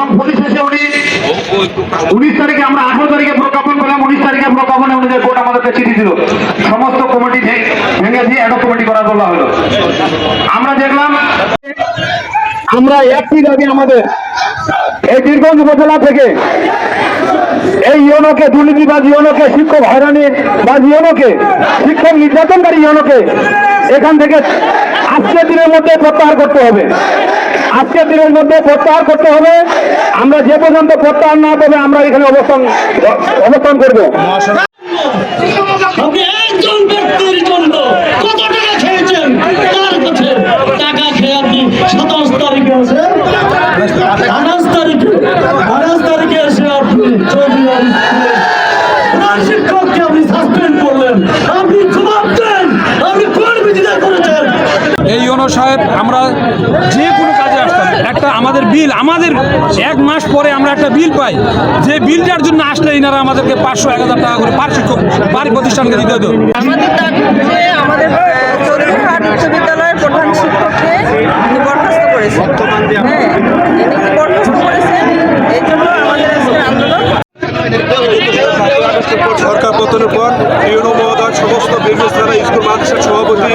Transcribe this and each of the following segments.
আমরা সমস্ত কমিটি ভেঙে দিয়ে কমিটি করা হলো। আমরা দেখলাম আমরা একটি দাবি আমাদের। এই বীরগঞ্জ উপজেলা থেকে এই ইয়নোকে দুর্নীতিবাজ ইয়নোকে শিক্ষক হয়রানি বা ইয়নোকে শিক্ষক নির্যাতনকারী ইয়নোকে এখান থেকে আজকের দিনের মধ্যে প্রত্যাহার করতে হবে। আজকের দিনের মধ্যে প্রত্যাহার করতে হবে। আমরা যে পর্যন্ত প্রত্যাহার না পাবে আমরা এখানে অবস্থান অবস্থান করব। আপনি একজন ব্যক্তির জন্য এই ইউনো সাহেব আমরা যে কোনো কাজে আসতাম। একটা আমাদের বিল আমাদের এক মাস পরে আমরা একটা বিল পাই। যে বিলটার জন্য আসলে ইনারা আমাদেরকে পাঁচশো এক হাজার টাকা করে পার শিক্ষক বাড়ি প্রতিষ্ঠানকে দিতে হতো। আমাদের আমাদের উচ্চ বিদ্যালয়ের প্রধান শিক্ষককে বরখাস্ত করেছেন। হ্যাঁ বরখাস্ত করেছেন এই জন্য আমাদের আজকের আন্দোলন। সরকার পতনের পর ইউনো মহোদয় সমস্ত বিজনেস দ্বারা স্কুল মাদ্রাসার সভাপতি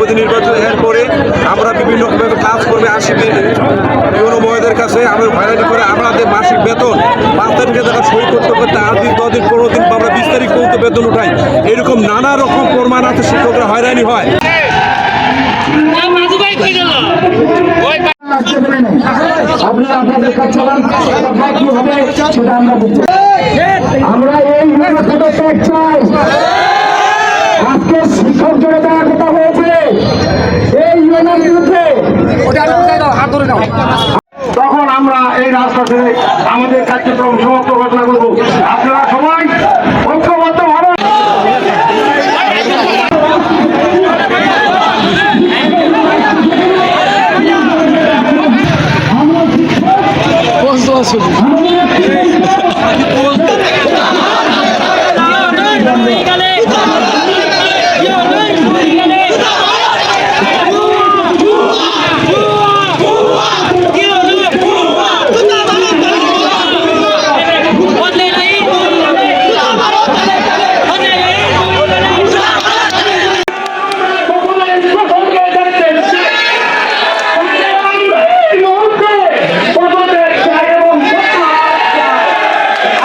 সভাপতি নির্বাচন এর পরে আমরা বিভিন্ন রকমের কাজ করবে আসি ইউনো মহোদয়ের কাছে আমরা হয়রানি করে আমাদের মাসিক বেতন, পাঁচ তারিখে তারা সই করতে করতে আট দিন, দশ পনেরো দিন আমরা বিশ তারিখ পর্যন্ত বেতন উঠাই। এরকম নানা রকম প্রমাণ আছে, শিক্ষকরা হয়রানি হয়। আমরা আমরা এই পদত্যাগ চাই আজকে শিক্ষক জনতা কথা হয়েছে এই ইউনিয়নের বিরুদ্ধে তখন আমরা এই রাস্তা রাস্তাতে আমাদের কার্যক্রম সমাপ্ত ঘোষণা করব। আপনারা সবাই ঐক্যবদ্ধ ভাবে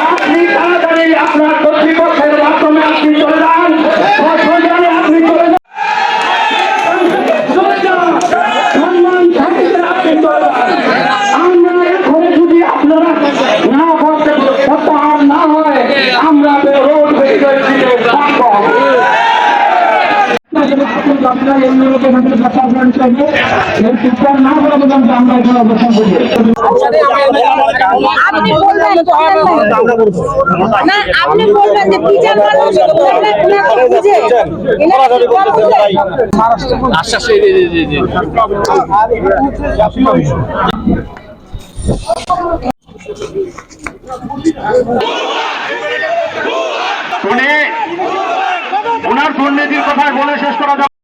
আপনি তাড়াতাড়ি আপনার কর্তৃপক্ষের মাধ্যমে আপনি চলে যান সরকারে আপনি চলে যান চলে যান। সম্মান থাকিতে আপনি চলে যান। আমরা এখন যদি আপনারা না করতে প্রত্যাহার না হয় আমরা রোড বেরিয়ে দিতে বাধ্য হব। আপনারা এই শিক্ষা না করা পর্যন্ত আমরা এখানে অবস্থান করব আপনি বলবেন না আপনি বলবেন যে মানুষ বুঝে। ওনার দুর্নীতির কথা বলে শেষ করা যাবে।